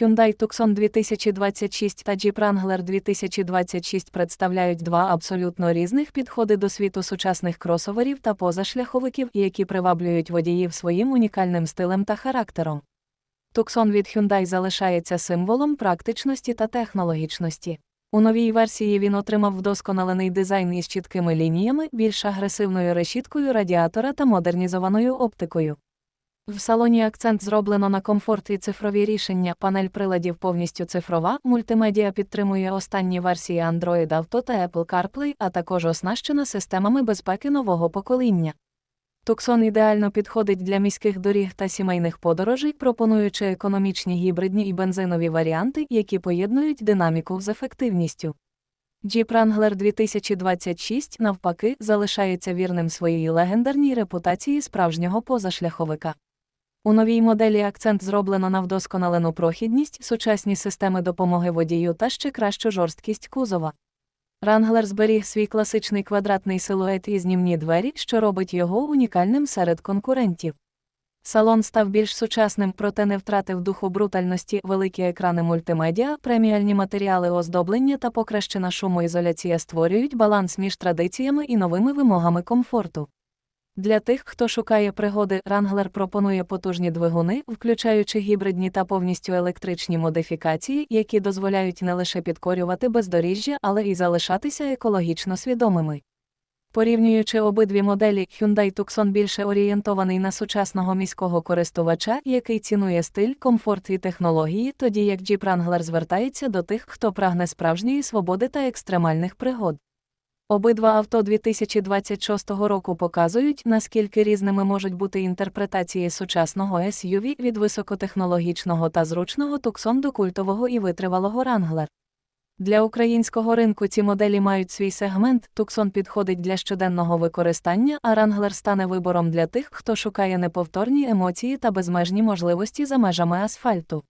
Hyundai Tucson 2026 та Jeep Wrangler 2026 представляють два абсолютно різних підходи до світу сучасних кросоверів та позашляховиків, які приваблюють водіїв своїм унікальним стилем та характером. Tucson від Hyundai залишається символом практичності та технологічності. У новій версії він отримав вдосконалений дизайн із чіткими лініями, більш агресивною решіткою радіатора та модернізованою оптикою. В салоні акцент зроблено на комфорт і цифрові рішення. Панель приладів повністю цифрова, мультимедіа підтримує останні версії Android Auto та Apple CarPlay, а також оснащена системами безпеки нового покоління. Tucson ідеально підходить для міських доріг та сімейних подорожей, пропонуючи економічні гібридні і бензинові варіанти, які поєднують динаміку з ефективністю. Jeep Wrangler 2026, навпаки, залишається вірним своїй легендарній репутації справжнього позашляховика. У новій моделі акцент зроблено на вдосконалену прохідність, сучасні системи допомоги водію та ще кращу жорсткість кузова. Wrangler зберіг свій класичний квадратний силует і знімні двері, що робить його унікальним серед конкурентів. Салон став більш сучасним, проте не втратив духу брутальності, великі екрани мультимедіа, преміальні матеріали оздоблення та покращена шумоізоляція створюють баланс між традиціями і новими вимогами комфорту. Для тих, хто шукає пригоди, Wrangler пропонує потужні двигуни, включаючи гібридні та повністю електричні модифікації, які дозволяють не лише підкорювати бездоріжжя, але й залишатися екологічно свідомими. Порівнюючи обидві моделі, Hyundai Tucson більше орієнтований на сучасного міського користувача, який цінує стиль, комфорт і технології, тоді як Jeep Wrangler звертається до тих, хто прагне справжньої свободи та екстремальних пригод. Обидва авто 2026 року показують, наскільки різними можуть бути інтерпретації сучасного SUV від високотехнологічного та зручного Tucson до культового і витривалого Wrangler. Для українського ринку ці моделі мають свій сегмент, Tucson підходить для щоденного використання, а Wrangler стане вибором для тих, хто шукає неповторні емоції та безмежні можливості за межами асфальту.